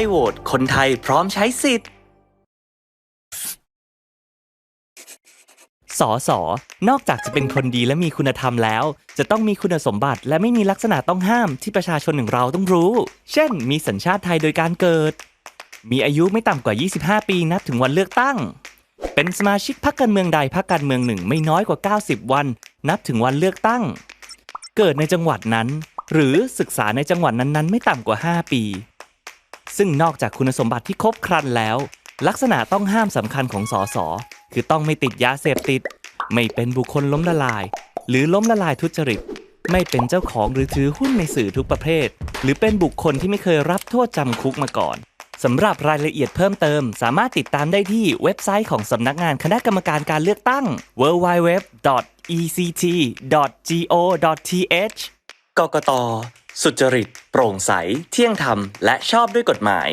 ยโหวตคนไทยพร้อมใช้สิทธิ์ สอสอนอกจากจะเป็นคนดีและมีคุณธรรมแล้ว จะต้องมีคุณสมบัติและไม่มีลักษณะต้องห้ามที่ประชาชนอย่างเราต้องรู้ เช่น มีสัญชาติไทยโดยการเกิด มีอายุไม่ต่ำกว่า 25 ปีนับถึงวันเลือกตั้ง เป็นสมาชิกพรรคการเมืองใดพรรคการเมืองหนึ่งไม่น้อยกว่า 90 วัน นับถึงวันเลือกตั้ง เกิดในจังหวัดนั้น หรือศึกษาในจังหวัดนั้นๆ ไม่ต่ำกว่า 5 ปี ซึ่งนอกจากคุณสมบัติที่ครบครันแล้ว ลักษณะต้องห้ามสำคัญของสสคือต้องไม่ติดยาเสพติด ไม่เป็นบุคคลล้มละลาย หรือล้มละลายทุจริต ไม่เป็นเจ้าของหรือถือหุ้นในสื่อทุกประเภท หรือเป็นบุคคลที่ไม่เคยรับโทษจำคุกมาก่อนสำหรับรายละเอียดเพิ่มเติม สามารถติดตามได้ที่เว็บไซต์ของสำนักงานคณะกรรมการการเลือกตั้ง www.ect.go.th กกต สุจริต โปร่งใส เที่ยงธรรม และชอบด้วยกฎหมาย